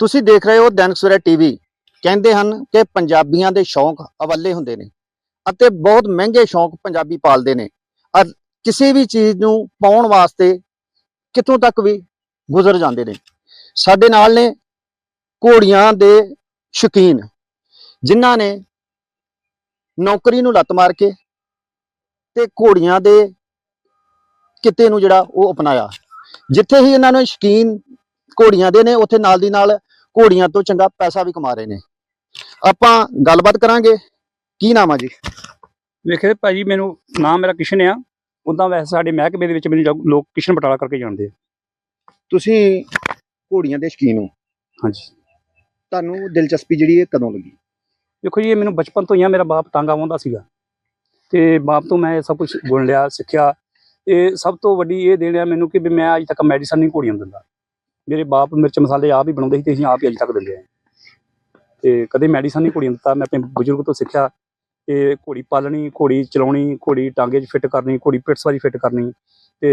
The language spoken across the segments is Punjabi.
ਤੁਸੀਂ ਦੇਖ ਰਹੇ ਹੋ ਦੈਨਿਕ ਸਵੇਰਾ ਟੀਵੀ। ਕਹਿੰਦੇ ਹਨ ਕਿ ਪੰਜਾਬੀਆਂ ਦੇ ਸ਼ੌਂਕ ਅਵੱਲੇ ਹੁੰਦੇ ਨੇ ਅਤੇ ਬਹੁਤ ਮਹਿੰਗੇ ਸ਼ੌਂਕ ਪੰਜਾਬੀ ਪਾਲਦੇ ਨੇ। ਔਰ ਕਿਸੇ ਵੀ ਚੀਜ਼ ਨੂੰ ਪਾਉਣ ਵਾਸਤੇ ਕਿਤੋਂ ਤੱਕ ਵੀ ਗੁਜ਼ਰ ਜਾਂਦੇ ਨੇ। ਸਾਡੇ ਨਾਲ ਨੇ ਘੋੜੀਆਂ ਦੇ ਸ਼ੌਕੀਨ, ਜਿਨ੍ਹਾਂ ਨੇ ਨੌਕਰੀ ਨੂੰ ਲੱਤ ਮਾਰ ਕੇ ਤੇ ਘੋੜੀਆਂ ਦੇ ਕਿਤੇ ਨੂੰ ਜਿਹੜਾ ਉਹ ਅਪਣਾਇਆ। ਜਿੱਥੇ ਹੀ ਇਹਨਾਂ ਨੂੰ ਸ਼ੌਕੀਨ ਘੋੜੀਆਂ ਦੇ ਨੇ, ਉੱਥੇ ਨਾਲ ਦੀ ਨਾਲ ਘੋੜੀਆਂ ਤੋਂ ਚੰਗਾ ਪੈਸਾ ਵੀ ਕਮਾ ਰਹੇ ਨੇ। ਆਪਾਂ ਗੱਲਬਾਤ ਕਰਾਂਗੇ। ਕੀ ਨਾਮ ਆ ਜੀ? ਵੇਖੇ ਭਾਜੀ ਮੈਨੂੰ ਨਾਮ ਮੇਰਾ ਕਿਸ਼ਨ ਆ। ਉਦਾਂ ਵੈਸੇ ਸਾਡੇ ਮਹਿਕਮੇ ਦੇ ਵਿੱਚ ਮੈਨੂੰ ਲੋਕ- ਕਿਸ਼ਨ ਬਟਾਲਾ ਕਰਕੇ ਜਾਣਦੇ ਆ। ਤੁਸੀਂ ਘੋੜੀਆਂ ਦੇ ਸ਼ੌਕੀਨ ਹੋ। ਹਾਂਜੀ। ਤੁਹਾਨੂੰ ਦਿਲਚਸਪੀ ਜਿਹੜੀ ਇਹ ਕਦੋਂ ਲੱਗੀ? ਦੇਖੋ ਜੀ ਇਹ ਮੈਨੂੰ ਬਚਪਨ ਤੋਂ ਹੀ ਆ ਮੇਰਾ ਬਾਪ ਟਾਂਗਾ ਵਾਹੁੰਦਾ ਸੀਗਾ। ਤੇ ਬਾਪ ਤੋਂ ਮੈਂ ਇਹ ਸਭ ਕੁਝ ਗੁਣ ਲਿਆ ਸਿੱਖਿਆ। ਇਹ ਸਭ ਤੋਂ ਵੱਡੀ ਇਹ ਦੇਣ ਆ ਮੈਨੂੰ ਕਿ ਵੀ ਮੈਂ ਅੱਜ ਤੱਕ ਮੈਡੀਸਨ ਨਹੀਂ ਘੋੜੀਆਂ ਦਿੰਦਾ। ਮੇਰੇ ਬਾਪ ਮਿਰਚ ਮਸਾਲੇ ਆਪ ਹੀ ਬਣਾਉਂਦੇ ਸੀ ਤੇ ਅਸੀਂ ਆਪ ਹੀ ਅੱਜ ਤੱਕ ਦਿੰਦੇ ਆ। ਤੇ ਕਦੇ ਮੈਡੀਸਨ ਨਹੀਂ ਘੋੜੀਆਂ ਨੂੰ ਦਿੱਤਾ ਮੈਂ ਆਪਣੇ ਬਜ਼ੁਰਗ ਤੋਂ ਸਿੱਖਿਆ ਕਿ ਘੋੜੀ ਪਾਲਣੀ ਘੋੜੀ ਚਲਾਉਣੀ ਘੋੜੀ ਟਾਂਗੇ 'ਚ ਫਿੱਟ ਕਰਨੀ ਘੋੜੀ ਪਿੱਠ ਸਵਾਰੀ ਫਿੱਟ ਕਰਨੀ ਤੇ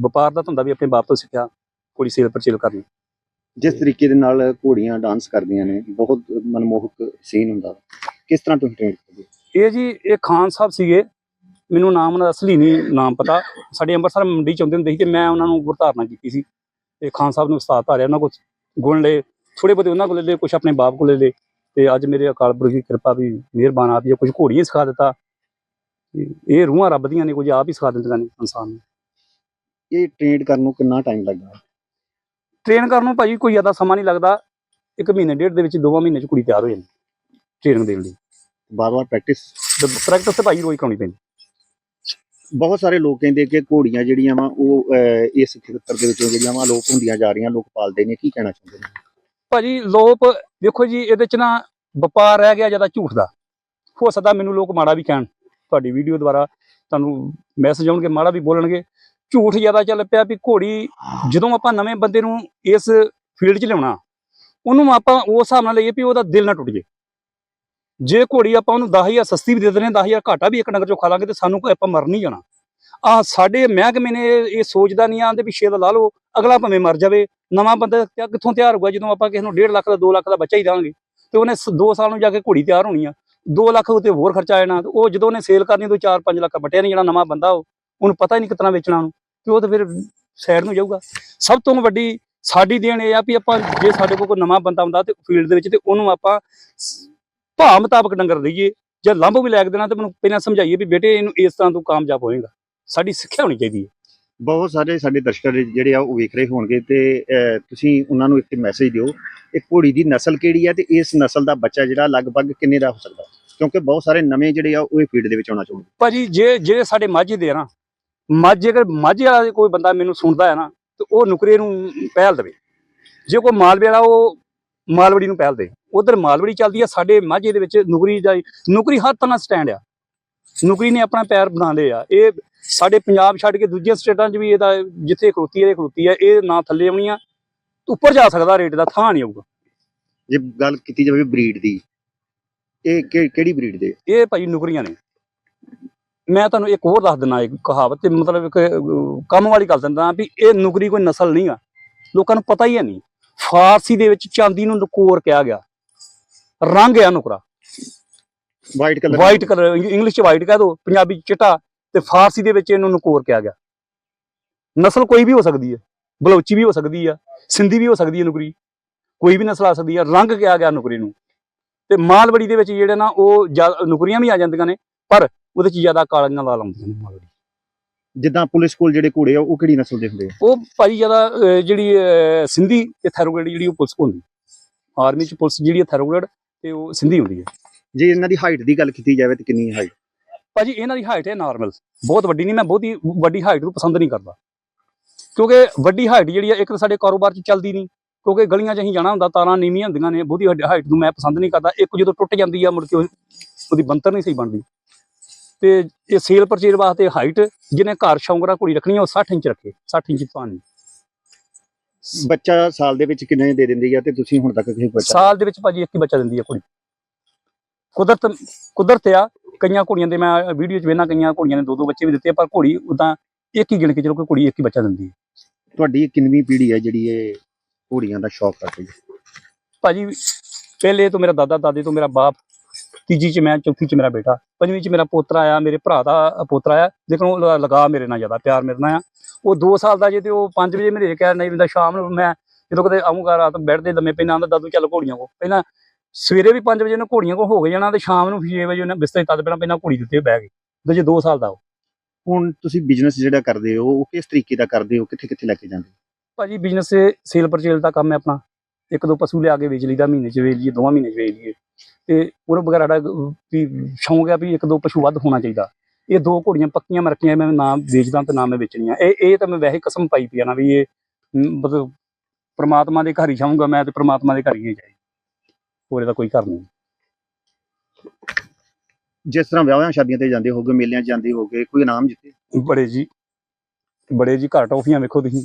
ਵਪਾਰ ਦਾ ਧੰਦਾ ਵੀ ਆਪਣੇ ਬਾਪ ਤੋਂ ਸਿੱਖਿਆ ਘੋੜੀ ਸੇਲ ਪਰਚੇਲ ਕਰਨੀ। ਜਿਸ ਤਰੀਕੇ ਦੇ ਨਾਲ ਘੋੜੀਆਂ ਡਾਂਸ ਕਰਦੀਆਂ ਨੇ ਬਹੁਤ ਮਨਮੋਹਕ ਸੀਨ ਹੁੰਦਾ। ਕਿਸ ਤਰ੍ਹਾਂ ਤੁਸੀਂ ਟ੍ਰੇਨ ਕਰਦੇ? ਇਹ ਜੀ ਇਹ ਖਾਨ ਸਾਹਿਬ ਸੀਗੇ ਮੈਨੂੰ ਨਾਮ ਉਹਨਾਂ ਦਾ ਅਸਲੀ ਨਹੀਂ ਨਾਮ ਪਤਾ। ਸਾਡੇ ਅੰਮ੍ਰਿਤਸਰ ਮੰਡੀ ਚ ਆਉਂਦੇ ਹੁੰਦੇ ਸੀ ਤੇ ਮੈਂ ਉਹਨਾਂ ਨੂੰ ਗੁਰਧਾਰਨਾ ਕੀਤੀ ਸੀ। ਤੇ ਖਾਨ ਸਾਹਿਬ ਨੂੰ ਉਸਤਾਦ ਧਾਰਿਆ ਉਹਨਾਂ ਕੋਲ ਗੁਣ ਲਏ ਥੋੜੇ ਬਹੁਤੇ ਉਹਨਾਂ ਕੋਲ ਲਏ ਕੁਝ ਆਪਣੇ ਬਾਪ ਕੋਲ ਲਏ ਤੇ ਅੱਜ ਮੇਰੇ ਅਕਾਲ ਪੁਰਖ ਦੀ ਕਿਰਪਾ ਵੀ ਮਿਹਰਬਾਨ ਆਪ ਜੀ ਕੁਝ ਘੋੜੀਆਂ ਸਿਖਾ ਦਿੱਤਾ। ਇਹ ਰੂਹਾਂ ਰੱਬ ਦੀਆਂ ਨੇ ਕੁਝ ਆਪ ਹੀ ਸਿਖਾ ਦਿੰਦੀਆਂ ਨੇ ਇਨਸਾਨ ਨੂੰ। ਇਹ ਟ੍ਰੇਨ ਕਰਨ ਨੂੰ ਕਿੰਨਾ ਟਾਈਮ ਲੱਗਦਾ? ਟ੍ਰੇਨ ਕਰਨ ਨੂੰ ਭਾਜੀ ਕੋਈ ਜ਼ਿਆਦਾ ਸਮਾਂ ਨਹੀਂ ਲੱਗਦਾ ਇੱਕ ਮਹੀਨੇ ਡੇਢ ਦੇ ਵਿੱਚ ਦੋਵਾਂ ਮਹੀਨੇ ਚ ਕੁੜੀ ਤਿਆਰ ਹੋ ਜਾਂਦੀ ਟ੍ਰੇਨਿੰਗ ਦੇਣ ਲਈ। ਬਾਰ-ਬਾਰ ਪ੍ਰੈਕਟਿਸ ਪ੍ਰੈਕਟਿਸ ਤੇ ਭਾਜੀ ਰੋਜ਼ ਕਰਾਉਣੀ ਪੈਂਦੀ। ਬਹੁਤ ਸਾਰੇ ਲੋਕ ਕਹਿੰਦੇ ਕਿ ਘੋੜੀਆਂ ਜਿਹੜੀਆਂ ਵਾ ਉਹ ਅਹ, ਇਸ ਖੇਤਰ ਦੇ ਵਿੱਚੋਂ ਜਿਹੜੀਆਂ ਵਾ ਲੋਪ ਹੁੰਦੀਆਂ ਜਾ ਰਹੀਆਂ ਲੋਕ ਪਾਲਦੇ ਨੇ ਕੀ ਕਹਿਣਾ ਚਾਹੁੰਦੇ ਨੇ? ਭਾਜੀ ਲੋਪ ਦੇਖੋ ਜੀ ਇਹਦੇ ਚ ਨਾ ਵਪਾਰ ਰਹਿ ਗਿਆ ਜ਼ਿਆਦਾ ਝੂਠ ਦਾ। ਹੋ ਸਕਦਾ ਮੈਨੂੰ ਲੋਕ ਮਾੜਾ ਵੀ ਕਹਿਣ। ਤੁਹਾਡੀ ਵੀਡੀਓ ਦੁਆਰਾ ਤੁਹਾਨੂੰ ਮੈਸੇਜ ਆਉਣਗੇ ਮਾੜਾ ਵੀ ਬੋਲਣਗੇ। ਝੂਠ ਜ਼ਿਆਦਾ ਚੱਲ ਪਿਆ ਵੀ ਘੋੜੀ ਜਦੋਂ ਆਪਾਂ ਨਵੇਂ ਬੰਦੇ ਨੂੰ ਇਸ ਫੀਲਡ 'ਚ ਲਿਆਉਣਾ ਉਹਨੂੰ ਆਪਾਂ ਉਸ ਹਿਸਾਬ ਨਾਲ ਲਈਏ ਵੀ ਉਹਦਾ ਦਿਲ ਨਾ ਟੁੱਟ ਜੇ ਜੇ ਘੋੜੀ ਆਪਾਂ ਉਹਨੂੰ 10000 ਸਸਤੀ ਵੀ ਦੇ ਦਿੰਦੇ 10000 ਘਾਟਾ ਵੀ ਇੱਕ ਨਗਰ ਚੋਂ ਖਾ ਲਾਂਗੇ ਤੇ ਸਾਨੂੰ ਕੋਈ ਆਪਾਂ ਮਰ ਨਹੀਂ ਜਾਣਾ। ਆ ਸਾਡੇ ਮਹਿਕਮੇ ਨੇ ਇਹ ਸੋਚਦਾ ਨਹੀਂ ਆਂਦੇ ਵੀ ਛੇਲ ਲਾ ਲਓ, ਅਗਲਾ ਭਾਵੇਂ ਮਰ ਜਾਵੇ, ਨਵਾਂ ਬੰਦਾ ਕਿੱਥੋਂ ਤਿਆਰ ਹੋਊਗਾ? ਜਦੋਂ ਆਪਾਂ ਕਿਸੇ ਨੂੰ 1.5 ਲੱਖ ਦਾ 2 ਲੱਖ ਦਾ ਬੱਚਾ ਹੀ ਦਾਂਗੇ ਤੇ ਉਹਨੇ 2 ਸਾਲ ਨੂੰ ਜਾ ਕੇ ਘੋੜੀ ਤਿਆਰ ਹੋਣੀ ਆ। 2 ਲੱਖ ਉਤੇ ਹੋਰ ਖਰਚਾ ਆ ਤੇ ਉਹ ਜਦੋਂ ਉਹਨੇ ਸੇਲ ਕਰਨੀ ਤੋਂ 4-5 ਲੱਖ ਬਟਿਆ ਨਹੀਂ ਜਿਹੜਾ ਨਵਾਂ ਬੰਦਾ ਉਹ, ਉਹਨੂੰ ਪਤਾ ਹੀ ਨਹੀਂ ਕਿਤਨਾ ਵੇਚਣਾ ਉਹਨੂੰ, ਤੇ ਉਹ ਤਾਂ ਫਿਰ ਸਾਈਡ ਨੂੰ ਜਾਊਗਾ। ਸਭ ਤੋਂ ਵੱਡੀ ਸਾਡੀ ਦੇਣ ਇਹ ਆ ਵੀ ਆਪਾਂ ਜੇ ਸਾਡੇ ਕੋਲ ਕੋਈ ਨਵਾਂ ਬੰਦਾ ਆਉਂਦਾ ਤੇ ਫੀਲਡ ਦੇ ਵਿੱਚ ਤੇ ਉਹਨੂੰ ਆਪਾਂ ਭਾਅ ਮੁਤਾਬਕ ਡੰਗਰ ਦਈਏ ਜੇ ਲੰਬ ਵੀ ਲੈ ਕੇ ਦੇਣਾ ਤੇ ਮੈਨੂੰ ਪਹਿਲਾਂ ਸਮਝਾਈਏ ਵੀ ਬੇਟੇ ਇਹਨੂੰ ਇਸ ਤਰ੍ਹਾਂ ਤੂੰ ਕਾਮਯਾਬ ਹੋਏਗਾ। ਸਾਡੀ ਸਿੱਖਿਆ ਹੋਣੀ ਚਾਹੀਦੀ ਹੈ। ਬਹੁਤ ਸਾਰੇ ਸਾਡੇ ਦਰਸ਼ਕ ਜਿਹੜੇ ਆ ਉਹ ਵੇਖ ਰਹੇ ਹੋਣਗੇ ਤੇ ਤੁਸੀਂ ਉਹਨਾਂ ਨੂੰ ਇੱਕ ਮੈਸੇਜ ਦਿਓ ਇਹ ਘੋੜੀ ਦੀ ਨਸਲ ਕਿਹੜੀ ਹੈ ਤੇ ਇਸ ਨਸਲ ਦਾ ਬੱਚਾ ਜਿਹੜਾ ਲਗਭਗ ਕਿੰਨੇ ਦਾ ਹੋ ਸਕਦਾ? ਕਿਉਂਕਿ ਬਹੁਤ ਸਾਰੇ ਨਵੇਂ ਜਿਹੜੇ ਆ ਉਹ ਇਹ ਫੀਲਡ ਦੇ ਵਿੱਚ ਆਉਣਾ ਚਾਹੁੰਦੇ ਭਾਜੀ ਜੇ ਜਿਹੜੇ ਸਾਡੇ ਮਾਝੇ ਦੇ ਆ ਨਾ ਮਾਝੇ ਅਗਰ ਮਾਝੇ ਵਾਲਾ ਕੋਈ ਬੰਦਾ ਮੈਨੂੰ ਸੁਣਦਾ ਹੈ ਨਾ ਤੇ ਉਹ ਨੁਕਰੇ ਨੂੰ ਪਹਿਲ ਦੇਵੇ। ਜੇ ਕੋਈ ਮਾਲਵੇ ਵਾਲਾ ਉਹ ਮਾਲਵੜੀ ਨੂੰ ਪਹਿਲ ਦੇ ਉਧਰ ਮਾਲਵੜੀ ਚੱਲਦੀ ਆ ਸਾਡੇ ਮਾਝੇ ਦੇ ਵਿੱਚ ਨੁਕਰੀ ਦਾ ਨੁਕਰੀ ਹਰ ਤਰ੍ਹਾਂ ਸਟੈਂਡ ਆ। ਨੁਕਰੀ ਨੇ ਆਪਣਾ ਪੈਰ ਬਣਾ ਲਏ ਆ। ਇਹ ਸਾਡੇ ਪੰਜਾਬ ਛੱਡ ਕੇ ਦੂਜੀਆਂ ਸਟੇਟਾਂ 'ਚ ਵੀ ਇਹਦਾ ਜਿੱਥੇ ਖਲੋਤੀ ਹੈ ਇਹ ਖਲੋਤੀ ਹੈ ਇਹ ਨਾ ਥੱਲੇ ਆਉਣੀ ਆ ਉੱਪਰ ਜਾ ਸਕਦਾ ਰੇਟ ਦਾ ਥਾਂ ਨਹੀਂ ਆਊਗਾ। ਜੇ ਗੱਲ ਕੀਤੀ ਜਾਵੇ ਬਰੀਡ ਦੀ ਇਹ ਕਿਹੜੀ ਬਰੀਡ ਦੇ? ਇਹ ਭਾਈ ਨੁਕਰੀਆਂ ਨੇ। ਮੈਂ ਤੁਹਾਨੂੰ ਇੱਕ ਹੋਰ ਦੱਸ ਦਿੰਦਾ ਇੱਕ ਕਹਾਵਤ ਤੇ ਮਤਲਬ ਇੱਕ ਕੰਮ ਵਾਲੀ ਗੱਲ ਦਿੰਦਾ ਵੀ ਇਹ ਨੁਕਰੀ ਕੋਈ ਨਸਲ ਨਹੀਂ ਆ। ਲੋਕਾਂ ਨੂੰ ਪਤਾ ਹੈ ਨਹੀਂ। ਫਾਰਸੀ ਦੇ ਵਿੱਚ ਚਾਂਦੀ ਨੂੰ ਨਕੋਰ ਕਿਹਾ ਗਿਆ। ਰੰਗ ਆ ਨੁਕਰਾ। White colour white colour English ਚ ਵਾਈਟ ਕਹਿ ਦੋ ਪੰਜਾਬੀ ਚ ਚਿੱਟਾ ਤੇ ਫਾਰਸੀ ਦੇ ਵਿੱਚ ਇਹਨੂੰ ਨਕੋਰ ਕਿਹਾ ਗਿਆ। ਨਸਲ ਕੋਈ ਵੀ ਹੋ ਸਕਦੀ ਹੈ। ਬਲੋਚੀ ਵੀ ਹੋ ਸਕਦੀ ਆ ਸਿੰਧੀ ਵੀ ਹੋ ਸਕਦੀ ਹੈ ਨੁਕਰੀ। ਕੋਈ ਵੀ ਨਸਲ ਆ ਸਕਦੀ ਹੈ ਰੰਗ ਕਿਹਾ ਗਿਆ ਨੁਕਰੀ ਨੂੰ। ਤੇ ਮਾਲਵੜੀ ਦੇ ਵਿੱਚ ਜਿਹੜੇ ਨਾ ਉਹ ਨੁਕਰੀਆਂ ਵੀ ਆ ਜਾਂਦੀਆਂ ਨੇ ਪਰ ਉਹਦੇ ਚ ਜ਼ਿਆਦਾ ਕਾਲੀਆਂ ਲਾ ਲਾਉਂਦੀਆਂ ਨੇ ਮਾਲਵੜੀ। ਜਿੱਦਾਂ ਪੁਲਿਸ ਕੋਲ ਜਿਹੜੇ ਘੋੜੇ ਆ ਉਹ ਕਿਹੜੀ ਨਸਲ ਦੇ ਹੁੰਦੇ ਆ? ਉਹ ਭਾਈ ਜ਼ਿਆਦਾ ਜਿਹੜੀ ਸਿੰਧੀ ਤੇ ਥੈਰੋਗ੍ਰੇਡ ਜਿਹੜੀ ਉਹ ਪੁਲਿਸ ਕੋਲ ਹੁੰਦੀ ਆਰਮੀ ਚ ਪੁਲਿਸ ਜਿਹੜੀ ਹੈ ਥੈਰੋਗ੍ਰੇਡ ਤੇ ਉਹ ਸਿੰਧੀ ਹੁੰਦੀ ਹੈ ਜੇ ਇਹਨਾਂ ਦੀ ਹਾਈਟ ਦੀ ਗੱਲ ਕੀਤੀ ਜਾਵੇ ਤੇ ਕਿੰਨੀ ਹਾਈਟ ਭਾਜੀ ਇਹਨਾਂ ਦੀ ਹਾਈਟ ਹੈ ਨਾਰਮਲ। ਬਹੁਤ ਵੱਡੀ ਨਹੀਂ ਮੈਂ ਬਹੁਤੀ ਵੱਡੀ ਹਾਈਟ ਨੂੰ ਪਸੰਦ ਨਹੀਂ ਕਰਦਾ। ਕਿਉਂਕਿ ਵੱਡੀ ਹਾਈਟ ਜਿਹੜੀ ਹੈ ਇੱਕ ਤਾਂ ਸਾਡੇ ਕਾਰੋਬਾਰ 'ਚ ਚੱਲਦੀ ਨਹੀਂ। ਕਿਉਂਕਿ ਗਲੀਆਂ 'ਚ ਅਸੀਂ ਜਾਣਾ ਹੁੰਦਾ ਤਾਰਾਂ ਨੀਵੀਆਂ ਹੁੰਦੀਆਂ ਨੇ ਬਹੁਤੀ ਹਾਈਟ ਨੂੰ ਮੈਂ ਪਸੰਦ ਨਹੀਂ ਕਰਦਾ। ਇੱਕ ਜਦੋਂ ਟੁੱਟ ਜਾਂਦੀ ਆ ਮੁੜ ਕੇ ਉਹ- ਉਹਦੀ ਬੰਤਰ ਨਹੀਂ ਸਹੀ ਬਣਦੀ। ਤੇ ਇਹ ਸੇਲ ਪਰਚੇਜ ਵਾਸਤੇ ਹਾਈਟ ਜਿਹਨੇ ਘਰ ਸ਼ੌਂਕਰਾ ਕੁੜੀ ਰੱਖਣੀ ਉਹ 60 ਇੰਚ ਰੱਖੇ 60 ਇੰਚ ਨਹੀਂ ਬੱਚਾ ਸਾਲ ਦੇ ਵਿੱਚ ਕਿੰਨੇ ਦੇ ਦਿੰਦੀ ਆ ਤੇ ਤੁਸੀਂ ਹੁਣ ਤੱਕ ਕਿਸੇ ਬੱਚਾ? ਸਾਲ ਦੇ ਵਿੱਚ ਭਾਜੀ ਇੱਕ ਹੀ ਬੱਚਾ ਦਿੰਦੀ ਆ ਕੁੜੀ ਕੁਦਰਤ ਕੁਦਰਤ ਆ ਕਈਆਂ ਕੁੜੀਆਂ ਦੇ ਮੈਂ ਵੀਡੀਓ 'ਚ ਵੇਖਣਾ ਕਈਆਂ ਕੁੜੀਆਂ ਨੇ ਦੋ ਦੋ ਬੱਚੇ ਵੀ ਦਿੱਤੇ ਪਰ ਕੁੜੀ ਉਦਾਂ ਇੱਕ ਹੀ ਗਿਣ ਕੇ ਚਲੋ ਕੋਈ ਕੁੜੀ ਇੱਕ ਹੀ ਬੱਚਾ ਦਿੰਦੀ ਹੈ ਤੁਹਾਡੀ ਕਿੰਨਵੀਂ ਪੀੜ੍ਹੀ ਹੈ ਜਿਹੜੀ ਇਹ ਘੋੜੀਆਂ ਦਾ ਸ਼ੌਕ ਰੱਖਦੀ ਹੈ ਭਾਜੀ ਪਹਿਲੇ ਤੋਂ ਮੇਰਾ ਦਾਦਾ ਦਾਦੇ ਤੋਂ ਮੇਰਾ ਬਾਪ ਤੀਜੀ ਚ ਮੈਂ ਚੌਥੀ ਚ ਮੇਰਾ ਬੇਟਾ। ਪੰਜਵੀਂ ਚ ਮੇਰਾ ਪੋਤਰਾ ਆਇਆ ਮੇਰੇ ਭਰਾ ਦਾ ਪੋਤਰਾ ਆਇਆ ਲੇਕਿਨ ਉਹ ਲਗਾ ਮੇਰੇ ਨਾਲ ਜ਼ਿਆਦਾ ਪਿਆਰ ਮੇਰੇ ਨਾਲ ਆ। ਉਹ 2 ਸਾਲ ਦਾ ਜੇ ਤੇ ਉਹ 5 ਵਜੇ ਮੇਰੇ ਕਹਿ ਨਹੀਂ ਬੰਦਾ ਸ਼ਾਮ ਨੂੰ ਮੈਂ ਜਦੋਂ ਕਦੇ ਆਉਂਗਾ ਰਾਤ ਬੈੱਡ ਤੇ ਲੰਮੇ ਪੈਣਾ ਆਂਦਾ ਦਾਦੂ ਚੱਲ ਘੋੜੀਆਂ ਕੋ। ਪਹਿਲਾਂ ਸਵੇਰੇ ਵੀ 5 ਵਜੇ ਨੇ ਘੋੜੀਆਂ ਕੋ ਹੋ ਗਏ ਜਾਣਾ ਤੇ ਸ਼ਾਮ ਨੂੰ 6 ਵਜੇ ਉਹਨੇ ਬਿਸਤਰੇ ਤਦ ਪੈਣਾ ਪਹਿਲਾਂ ਘੋੜੀ ਦਿੱਤੇ ਬਹਿ ਗਏ। ਤੇ ਜੇ 2 ਸਾਲ ਦਾ ਉਹ। ਹੁਣ ਤੁਸੀਂ ਬਿਜ਼ਨਸ ਜਿਹੜਾ ਕਰਦੇ ਹੋ ਉਹ ਕਿਸ ਤਰੀਕੇ ਦਾ ਕਰਦੇ ਹੋ ਕਿੱਥੇ ਕਿੱਥੇ ਲੈ ਕੇ ਜਾਂਦੇ ਹੋ? ਭਾਜੀ ਬਿਜ਼ਨਸ ਸੇਲ ਪਰਚੇਲ ਦਾ ਕੰਮ ਹੈ ਆਪਣਾ। ਇੱਕ ਦੋ ਪਸ਼ੂ ਲਿਆ ਕੇ ਵੇਚ ਲਈਦਾ ਮਹੀਨੇ ਚ ਵੇਚ ਲਈਏ ਦੋਵਾਂ ਮਹੀਨੇ ਚ ਵੇਚ ਲਈਏ। ਤੇ ਉਹਨੂੰ ਵਗੈਰਾ ਸਾਡਾ ਵੀ ਸ਼ੌਂਕ ਆ ਵੀ ਇੱਕ ਦੋ ਪਸ਼ੂ ਵੱਧ ਹੋਣਾ ਚਾਹੀਦਾ। ਇਹ ਦੋ ਘੋੜੀਆਂ ਪੱਕੀਆਂ ਮੈਂ ਰੱਖੀਆਂ ਮੈਂ ਨਾ ਵੇਚਦਾ ਤੇ ਨਾ ਮੈਂ ਵੇਚਣੀਆਂ। ਇਹ ਇਹ ਤਾਂ ਮੈਂ ਵੈਸੇ ਕਸਮ ਪਾਈ ਪਈ ਆ ਨਾ ਵੀ ਇਹ ਮਤਲਬ ਪ੍ਰਮਾਤਮਾ ਦੇ ਘਰ ਹੀ ਜਾਊਂਗਾ ਮੈਂ ਤੇ ਪ੍ਰਮਾਤਮਾ ਦੇ ਘਰ ਹੀ ਜਾਈ। ਹੋਰ ਇਹਦਾ ਕੋਈ ਘਰ ਨਹੀਂ। ਜਿਸ ਤਰ੍ਹਾਂ ਵਿਆਹਾਂ ਸ਼ਾਦੀਆਂ ਤੇ ਜਾਂਦੇ ਹੋਗੇ ਮੇਲਿਆਂ 'ਚ ਜਾਂਦੇ ਹੋਗੇ ਕੋਈ ਇਨਾਮ ਜਿੱਤੇ? ਬੜੇ ਜੀ ਬੜੇ ਜੀ ਘਰ ਟੌਫੀਆਂ ਵੇਖੋ ਤੁਸੀਂ।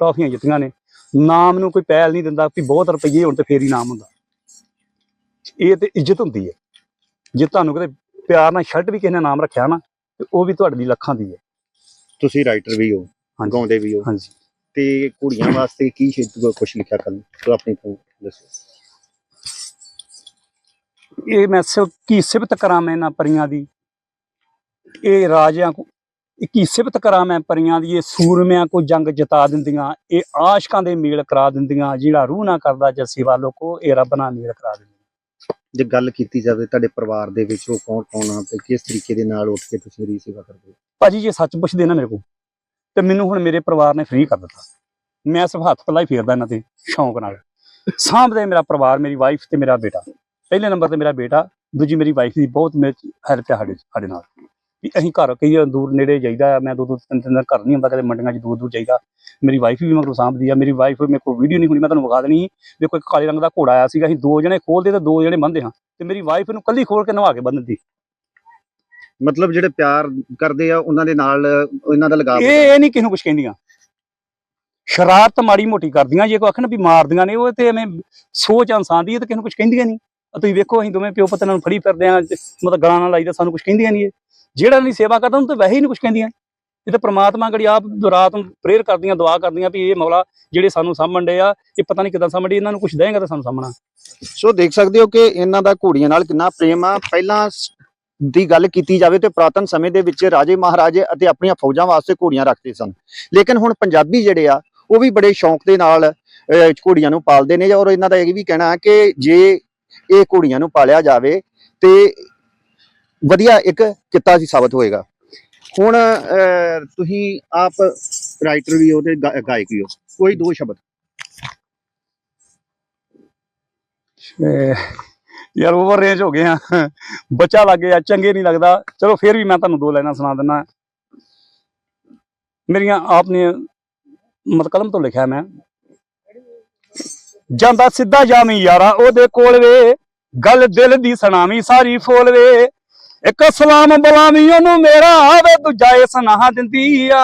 ਟੌਫੀਆਂ ਜਿੱਤੀਆਂ ਨੇ। ਨਾਮ ਨੂੰ ਕੋਈ ਪਹਿਲ ਨਹੀਂ ਦਿੰਦਾ ਵੀ ਬਹੁਤ ਰੁਪਈਏ ਹੋਣ ਤੇ ਫੇਰ ਹੀ ਨਾਮ ਹੁੰਦਾ। ਇਹ ਤੇ ਇੱਜ਼ਤ ਹੁੰਦੀ ਹੈ। ਜੇ ਤੁਹਾਨੂੰ ਕਿਤੇ ਪਿਆਰ ਨਾਲ ਸ਼ਰਟ ਵੀ ਕਿਸੇ ਨੇ ਨਾਮ ਰੱਖਿਆ ਨਾ ਤੇ ਉਹ ਵੀ ਤੁਹਾਡੇ ਲਈ ਲੱਖਾਂ ਦੀ ਹੈ। ਤੁਸੀਂ ਰਾਈਟਰ ਵੀ ਹੋ। ਗਾਉਂਦੇ ਵੀ ਹੋ। ਹਾਂਜੀ। ਤੇ ਘੋੜੀਆਂ ਵਾਸਤੇ ਕੀ ਕੁਝ ਲਿਖਿਆ ਕੱਲ ਤੋ ਆਪਣੀ ਤੋਂ ਦੱਸੋ। ਇਹ ਮੈਂ ਸਿ ਕੀ ਸਿਫਤ ਕਰਾਂ ਮੈਂ ਇਹਨਾਂ ਪਰੀਆਂ ਦੀ? ਇਹ ਰਾਜਿਆਂ ਕੋ ਕੀ ਸਿਫਤ ਕਰਾਂ ਮੈਂ ਪਰੀਆਂ ਦੀ ਇਹ ਸੂਰਮਿਆਂ ਕੋ ਜੰਗ ਜਿਤਾ ਦਿੰਦੀਆਂ ਇਹ ਆਸ਼ਕਾਂ ਦੇ ਮੇਲ ਕਰਾ ਦਿੰਦੀਆਂ ਜਿਹੜਾ ਰੂਹ ਨਾ ਕਰਦਾ ਜੱਸੀ ਵਾਲੋ ਕੋ ਇਹ ਰੱਬ ਨਾਲ ਮੇਲ ਕਰਾ ਦਿੰਦੀਆਂ। ਜੇ ਗੱਲ ਕੀਤੀ ਜਾਵੇ ਤੁਹਾਡੇ ਪਰਿਵਾਰ ਦੇ ਵਿੱਚ ਉਹ ਕੌਣ ਕੌਣ ਆ ਤੇ ਕਿਸ ਤਰੀਕੇ ਦੇ ਨਾਲ ਉੱਠ ਕੇ ਤੁਸੀਂ ਮੇਰੀ ਸੇਵਾ ਕਰਦੇ ਹੋ? ਭਾਜੀ ਜੇ ਸੱਚ ਪੁੱਛਦੇ ਨਾ ਮੇਰੇ ਕੋਲ ਤੇ ਮੈਨੂੰ ਹੁਣ ਮੇਰੇ ਪਰਿਵਾਰ ਨੇ ਫ੍ਰੀ ਕਰ ਦਿੱਤਾ। ਮੈਂ ਸਿਰਫ ਹੱਥ ਪੱਲਾ ਹੀ ਫੇਰਦਾ ਇਹਨਾਂ ਤੇ ਸ਼ੌਂਕ ਨਾਲ। ਸਾਂਭਦੇ ਮੇਰਾ ਪਰਿਵਾਰ ਮੇਰੀ ਵਾਈਫ ਤੇ ਮੇਰਾ ਬੇਟਾ। ਪਹਿਲੇ ਨੰਬਰ ਤੇ ਮੇਰਾ ਬੇਟਾ ਦੂਜੀ ਮੇਰੀ ਵਾਈਫ ਦੀ ਬਹੁਤ ਮੇਰੀ ਹੈਲਪ ਹੈ ਸਾਡੇ ਸਾਡੇ ਨਾਲ। ਵੀ ਅਸੀਂ ਘਰ ਕਈ ਦੂਰ ਨੇੜੇ ਜਾਈਦਾ ਮੈਂ ਦੋ ਦੋ ਤਿੰਨ ਤਿੰਨ ਦਿਨ ਘਰ ਨਹੀਂ ਹੁੰਦਾ ਕਦੇ ਮੰਡੀਆਂ 'ਚ ਦੂਰ ਦੂਰ ਜਾਈਦਾ। ਮੇਰੀ ਵਾਈਫ ਵੀ ਮਗਰੋਂ ਸਾਂਭਦੀ ਆ ਮੇਰੀ ਵਾਈਫ ਮੇਰੇ ਕੋਲ ਵੀਡੀਓ ਨਹੀਂ ਹੋਣੀ ਮੈਂ ਤੁਹਾਨੂੰ ਵਿਖਾ ਦੇਣੀ ਸੀ। ਦੇਖੋ ਇੱਕ ਕਾਲੇ ਰੰਗ ਦਾ ਘੋੜਾ ਆਇਆ ਸੀਗਾ ਅਸੀਂ ਦੋ ਜਣੇ ਖੋਲਦੇ ਤੇ ਦੋ ਜਣੇ ਬੰਨਦੇ ਹਾਂ। ਤੇ ਮੇਰੀ ਵਾਈਫ ਨੂੰ ਕੱਲੀ ਖੋਲ ਕੇ ਨਵਾ ਕੇ ਬੰਨ ਦਿੰਦੀ ਮਤਲਬ ਜਿਹੜੇ ਪਿਆਰ ਕਰਦੇ ਆ ਉਹਨਾਂ ਦੇ ਨਾਲ ਇਹਨਾਂ ਦਾ ਲਗਾਵ ਇਹ ਇਹ ਨਹੀਂ ਕਿਸੇ ਨੂੰ ਕੁਝ ਕਹਿੰਦੀਆਂ। ਸ਼ਰਾਰਤ ਮਾੜੀ ਮੋਟੀ ਕਰਦੀਆਂ ਜੇ ਕੋਈ ਆਖਣ ਵੀ ਮਾਰਦੀਆਂ ਨੇ ਉਹ ਤੇ ਐਵੇਂ ਸੋਚ ਇਨਸਾਨ ਦੀ ਇਹ ਤਾਂ ਕਿਸੇ ਨੂੰ ਕੁਝ ਕਹਿੰਦੀਆਂ ਨਹੀਂ। ਤੁਸੀਂ ਵੇਖੋ ਅਸੀਂ ਦੋਵੇਂ ਪਿਓ ਪੁੱਤ ਨਾਲ ਫੜੀ ਫਿਰਦੇ ਆ ਮਤਲਬ ਗਲਾਂ ਨਾਲ ਲਾਈਦਾ ਸਾਨੂੰ ਕੁਝ ਕਹਿੰਦੀਆਂ ਨਹੀਂ ਇਹ। ਜਿਹੜਾ ਨਹੀਂ ਸੇਵਾ ਕਰਦਾ, ਉਹਨੂੰ ਤਾਂ ਵੈਸੇ ਹੀ ਨਹੀਂ ਕੁਝ ਕਹਿੰਦੀਆਂ। ਇਹ ਤਾਂ ਪ੍ਰਮਾਤਮਾ ਗੜੀ ਆਪ ਰਾਤ ਨੂੰ ਪ੍ਰੇਅਰ ਕਰਦੀਆਂ, ਦੁਆ ਕਰਦੀਆਂ ਵੀ ਇਹ ਮੌਲਾ ਜਿਹੜੇ ਸਾਨੂੰ ਸਾਂਭਣ ਡੇ ਆ, ਇਹ ਪਤਾ ਨਹੀਂ ਕਿਦਾਂ ਸਾਂਭਣ ਡੇ ਇਹਨਾਂ ਨੂੰ ਕੁਝ ਦੇਂਗਾ ਤਾਂ ਸਾਨੂੰ ਸਾਂਭਣਾ। ਸੋ ਦੇਖ ਸਕਦੇ ਹੋ ਕਿ ਇਹਨਾਂ ਦਾ ਘੋੜੀਆਂ ਨਾਲ ਕਿੰਨਾ ਪ੍ਰੇਮ ਆ। ਪਹਿਲਾਂ ਦੀ ਗੱਲ ਕੀਤੀ ਜਾਵੇ ਤੇ ਪੁਰਾਤਨ ਸਮੇਂ ਦੇ ਵਿੱਚ ਰਾਜੇ ਮਹਾਰਾਜੇ ਅਤੇ ਆਪਣੀਆਂ ਫੌਜਾਂ ਵਾਸਤੇ ਘੋੜੀਆਂ ਰੱਖਦੇ ਸਨ। ਲੇਕਿਨ ਹੁਣ ਪੰਜਾਬੀ ਜਿਹੜੇ ਆ, ਉਹ ਵੀ ਬੜੇ ਸ਼ੌਂਕ ਦੇ ਨਾਲ ਘੋੜੀਆਂ ਨੂੰ ਪਾਲਦੇ ਨੇ ਔਰ ਇਹਨਾਂ ਦਾ ਇਹ ਵੀ ਕਹਿਣਾ ਹੈ ਕਿ ਜੇ ਇਹ ਘੋੜੀਆਂ ਨੂੰ ਪਾਲਿਆ ਜਾਵੇ ਤੇ ਵਧੀਆ ਇੱਕ ਕਿੱਤਾ ਸੀ ਸਾਬਤ ਹੋਏਗਾ। ਹੁਣ ਤੁਸੀਂ ਆਪ ਰਾਈਟਰ ਵੀ ਹੋ ਤੇ ਗਾਇਕ ਵੀ ਹੋ, ਕੋਈ ਦੋ ਸ਼ਬਦ? ਯਾਰ ਓਵਰ ਰੇਂਜ ਹੋ ਗਏ ਆ। ਬੱਚਾ ਲੱਗੇ ਆ ਚੰਗੇ ਨਹੀਂ ਲੱਗਦਾ। ਚਲੋ, ਫਿਰ ਵੀ ਮੈਂ ਤੁਹਾਨੂੰ ਦੋ ਲਾਈਨਾਂ ਸੁਣਾ ਦਿੰਦਾ ਮੇਰੀਆਂ ਆਪ ਨੇ ਮਤ ਕਲਮ ਤੋਂ ਲਿਖਿਆ ਮੈਂ। ਜਾਂਦਾ ਸਿੱਧਾ ਜਾਵੀਂ ਯਾਰਾ, ਉਹਦੇ ਕੋਲ ਵੇ। ਗੱਲ ਦਿਲ ਦੀ ਸੁਣਾਵੀਂ, ਸਾਰੀ ਫੋਲ ਵੇ। ਇੱਕ ਸਲਾਮ ਬੁਲਾਵੀਂ ਉਹਨੂੰ ਮੇਰਾ ਆਵੇ ਦੂਜਾ ਇਹ ਸੁਨਾਹ ਦਿੰਦੀ ਆ।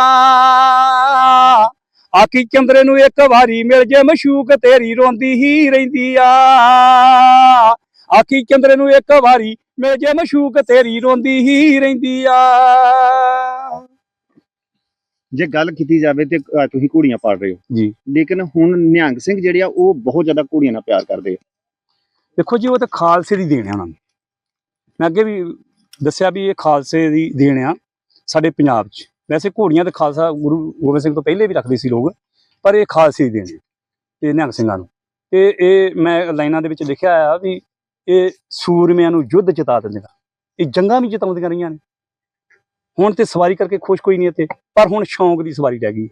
ਆਖੀ ਚੰਦਰੇ ਨੂੰ ਇੱਕ ਵਾਰੀ ਮਿਲ ਜੇ ਮਸ਼ੂਕ ਤੇਰੀ ਰੋਂਦੀ ਹੀ ਰਹਿੰਦੀ ਆ। ਆਖੀ ਚੰਦਰੇ ਨੂੰ ਇੱਕ ਵਾਰੀ ਮਿਲ ਜੇ ਮਸ਼ੂਕ ਤੇਰੀ ਰੋਂਦੀ ਹੀ ਰਹਿੰਦੀ ਆ। ਜੇ ਗੱਲ ਕੀਤੀ ਜਾਵੇ ਤੇ ਤੁਸੀਂ ਘੋੜੀਆਂ ਪਾਲ ਰਹੇ ਹੋ। ਜੀ। ਲੇਕਿਨ ਹੁਣ ਨਿਹੰਗ ਸਿੰਘ ਜਿਹੜੇ ਆ ਉਹ ਬਹੁਤ ਜ਼ਿਆਦਾ ਘੋੜੀਆਂ ਨਾਲ ਪਿਆਰ ਕਰਦੇ ਆ। ਦੇਖੋ ਜੀ ਉਹ ਤਾਂ ਖਾਲਸੇ ਦੀ ਦੇਣ ਆ ਉਹਨਾਂ ਨੂੰ। ਮੈਂ ਅੱਗੇ ਵੀ ਦੱਸਿਆ ਵੀ ਇਹ ਖਾਲਸੇ ਦੀ ਦੇਣ ਆ ਸਾਡੇ ਪੰਜਾਬ 'ਚ। ਵੈਸੇ ਘੋੜੀਆਂ ਤੇ ਖਾਲਸਾ ਗੁਰੂ ਗੋਬਿੰਦ ਸਿੰਘ ਤੋਂ ਪਹਿਲੇ ਵੀ ਰੱਖਦੇ ਸੀ ਲੋਕ, ਪਰ ਇਹ ਖਾਲਸੇ ਦੀ ਦੇਣ ਹੈ ਤੇ ਨਿਹੰਗ ਸਿੰਘਾਂ ਨੂੰ। ਤੇ ਇਹ ਮੈਂ ਲਾਈਨਾਂ ਦੇ ਵਿੱਚ ਲਿਖਿਆ ਆ ਵੀ ਇਹ ਸੂਰਮਿਆਂ ਨੂੰ ਯੁੱਧ ਜਿਤਾ ਦਿੰਦੀਆਂ ਇਹ ਜੰਗਾਂ ਵੀ ਜਿਤਾਉਂਦੀਆਂ ਰਹੀਆਂ ਨੇ। ਹੁਣ ਤੇ ਸਵਾਰੀ ਕਰਕੇ ਖੁਸ਼ ਕੋਈ ਨਹੀਂ ਇੱਥੇ, ਪਰ ਹੁਣ ਸ਼ੌਂਕ ਦੀ ਸਵਾਰੀ ਰਹਿ ਗਈ।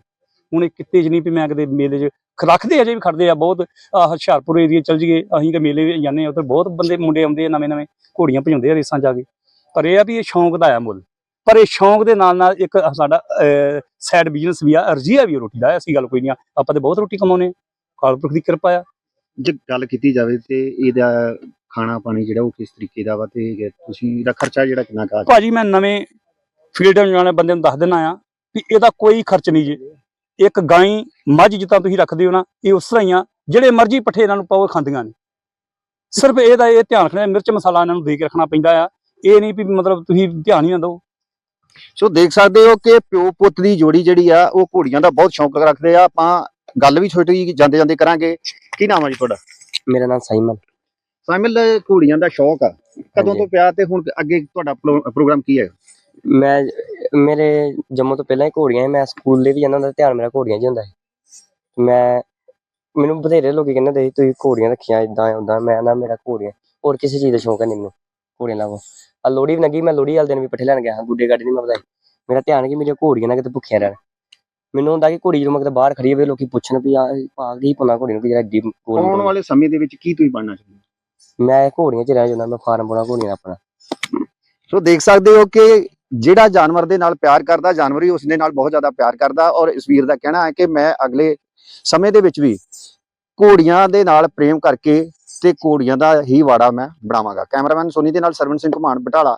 ਹੁਣ ਇਹ ਕਿਤੇ 'ਚ ਨਹੀਂ ਵੀ ਮੈਂ ਕਦੇ ਮੇਲੇ 'ਚ ਰੱਖਦੇ ਅਜੇ ਵੀ ਖੜਦੇ ਆ ਬਹੁਤ। ਆਹ ਹੁਸ਼ਿਆਰਪੁਰ ਏਰੀਆ ਚਲ ਜੀਏ ਅਸੀਂ ਤੇ ਮੇਲੇ ਵੀ ਜਾਂਦੇ ਆ ਉੱਥੇ ਬਹੁਤ ਬੰਦੇ ਮੁੰਡੇ ਆਉਂਦੇ ਆ ਨਵੇਂ ਨਵੇਂ ਘੋੜੀਆਂ ਭਜਾਉਂਦੇ ਆ ਰੇਸਾਂ ਜਾ ਕੇ। ਪਰ ਇਹ ਆ ਵੀ ਇਹ ਸ਼ੌਂਕ ਦਾ ਆ ਮੁੱਲ। ਪਰ ਇਹ ਸ਼ੌਂਕ ਦੇ ਨਾਲ ਨਾਲ ਇੱਕ ਸਾਡਾ ਸਾਈਡ ਬਿਜ਼ਨਸ ਵੀ ਆ ਅਰਜ਼ੀਆ ਵੀ ਰੋਟੀ ਦਾ ਐਸੀ ਗੱਲ ਕੋਈ ਨਹੀਂ ਆ। ਆਪਾਂ ਤੇ ਬਹੁਤ ਰੋਟੀ ਕਮਾਉਨੇ ਆ। ਕਾਲਪੁਰਖ ਦੀ ਕਿਰਪਾ ਆ। ਜੇ ਗੱਲ ਕੀਤੀ ਜਾਵੇ ਤੇ ਇਹਦਾ ਖਾਣਾ ਪਾਣੀ ਜਿਹੜਾ ਉਹ ਕਿਸ ਤਰੀਕੇ ਦਾ ਵਾ ਤੇ ਤੁਸੀਂ ਇਹਦਾ ਖਰਚਾ ਜਿਹੜਾ ਕਿੰਨਾ ਕਾ ਭਾਜੀ ਮੈਂ ਨਵੇਂ ਫੀਲਡ ਵਾਲੇ ਬੰਦੇ ਨੂੰ ਦੱਸ ਦਿੰਦਾ ਆ ਵੀ ਇਹਦਾ ਕੋਈ ਖਰਚ ਨਹੀਂ ਜੀ। ਇੱਕ ਗਾਈ ਮੱਝ ਜਿੱਦਾਂ ਤੁਸੀਂ ਰੱਖਦੇ ਹੋ ਨਾ ਇਹ ਉਸ ਤਰ੍ਹਾਂ ਹੀ ਆ। ਜਿਹੜੇ ਮਰਜ਼ੀ ਪੱਠੇ ਇਹਨਾਂ ਨੂੰ ਪਾਓ ਖਾਂਦੀਆਂ ਨੇ ਸਿਰਫ ਇਹਦਾ ਇਹ ਧਿਆਨ ਰੱਖਣਾ ਮਿਰਚ ਮਸਾਲਾ ਇਹਨਾਂ ਨੂੰ ਦੇ ਕੇ ਰੱਖਣਾ ਪੈਂਦਾ ਆ। ਇਹ ਨਹੀਂ ਵੀ ਮਤਲਬ ਤੁਸੀਂ ਧਿਆਨ ਹੀ ਨਾ ਦਿਓ। ਸੋ ਦੇਖ ਸਕਦੇ ਹੋ ਕਿ ਪਿਓ ਪੁੱਤ ਦੀ ਜੋੜੀ ਜਿਹੜੀ ਆ ਉਹ ਘੋੜੀਆਂ ਦਾ ਬਹੁਤ ਸ਼ੌਂਕ ਰੱਖਦੇ ਆ। ਆਪਾਂ ਗੱਲ ਵੀ ਛੋਟੀ ਜਿਹੀ ਜਾਂਦੇ ਜਾਂਦੇ ਕਰਾਂਗੇ। ਕੀ ਨਾਮ ਆ ਜੀ ਤੁਹਾਡਾ? ਮੇਰਾ ਨਾਮ ਸਾਈਮਨ। ਸਾਮਿਲ ਘੋੜੀਆਂ ਦਾ ਸ਼ੌਕ ਆ। ਕਦੋਂ। ਤੋਂ ਪਿਆ ਤੇ ਹੁਣ ਅੱਗੇ ਤੁਹਾਡਾ ਪ੍ਰੋ- ਪ੍ਰੋਗਰਾਮ ਕੀ ਹੈ ਮੈਂ ਮੇਰੇ ਜੰਮੂ ਤੋਂ ਪਹਿਲਾਂ ਹੀ ਘੋੜੀਆਂ ਮੈਂ ਸਕੂਲ ਦੇ ਵੀ ਜਾਂਦਾ ਹੁੰਦਾ ਧਿਆਨ ਮੇਰਾ ਘੋੜੀਆਂ 'ਚ ਹੁੰਦਾ ਸੀ। ਮੈਂ ਮੈਨੂੰ ਬਥੇਰੇ ਲੋਕੀ ਕਹਿੰਦੇ ਹੁੰਦੇ ਸੀ ਤੁਸੀਂ ਘੋੜੀਆਂ ਰੱਖੀਆਂ ਇਦਾਂ ਉਦਾਂ ਮੈਂ ਨਾ ਮੇਰਾ ਘੋੜੀਆਂ ਹੋਰ ਕਿਸੇ ਚੀਜ਼ ਦਾ ਸ਼ੌਂਕ ਹੈ ਨਹੀਂ ਮੈਨੂੰ। ਘੋੜੀਆਂ ਲਾਵੋ ਆ ਲੋੜੀ ਵੀ ਲੱਗੀ ਮੈਂ ਲੋੜੀ ਵਾਲੇ ਦਿਨ ਵੀ ਪੱਠੇ ਲੈਣ ਗਿਆ ਹਾਂ ਗੁੱਡੇ ਗਾਡੀ ਨਹੀਂ ਮੈਂ ਵਧਾਈ। ਮੇਰਾ ਧਿਆਨ ਕਿ ਮੇਰੀਆਂ ਘੋੜੀਆਂ ਨਾ ਕਿਤੇ ਭੁੱਖੀਆਂ ਰਹਿਣ। ਮੈਨੂੰ ਹੁੰਦਾ ਕਿ ਘੋੜੀ ਜਦੋਂ ਮੈਂ ਕਿਤੇ ਬਾਹਰ ਖੜੀ ਹੋਵੇ ਲੋਕੀ ਪੁੱਛਣ ਵੀ ਆ ਪਾ ਕੀ ਪਾਉਣਾ ਘੋੜੀ ਨੂੰ ਕਿ ਜਿਹੜਾ ਏਡੀ ਆਉਣ ਵਾਲੇ ਸਮੇਂ ਦੇ ਵਿੱਚ ਕੀ ਤੁਸੀਂ ਬਣਨਾ ਚਾਹੁੰਦੇ ਹੋ? ਮੈਂ ਘੋੜੀਆਂ 'ਚ ਰਹਿ ਜਾਂਦਾ ਮੈਂ ਫਾਰਮ ਪਾਉਣਾ ਘੋੜੀਆਂ ਦਾ ਆਪਣਾ। ਸੋ ਦੇਖ ਸਕਦੇ ਹੋ ਕਿ ਜਿਹੜਾ ਜਾਨਵਰ ਦੇ ਨਾਲ ਪਿਆਰ ਕਰਦਾ ਜਾਨਵਰ ਹੀ ਉਸ ਦੇ ਨਾਲ ਬਹੁਤ ਜ਼ਿਆਦਾ ਪਿਆਰ ਕਰਦਾ ਔਰ ਇਸ ਵੀਰ ਦਾ ਕਹਿਣਾ ਹੈ ਕਿ ਮੈਂ ਅਗਲੇ ਸਮੇਂ ਦੇ ਵਿੱਚ ਵੀ ਘੋੜੀਆਂ ਦੇ ਨਾਲ ਪ੍ਰੇਮ ਕਰਕੇ ਤੇ ਘੋੜੀਆਂ ਦਾ ਹੀ ਵਾੜਾ ਮੈਂ ਬਣਾਵਾਂਗਾ। ਕੈਮਰਾਮੈਨ ਸੋਨੀ ਦੇ ਨਾਲ ਸਰਵਨ ਸਿੰਘ ਘੁਮਾਣ, ਬਟਾਲਾ।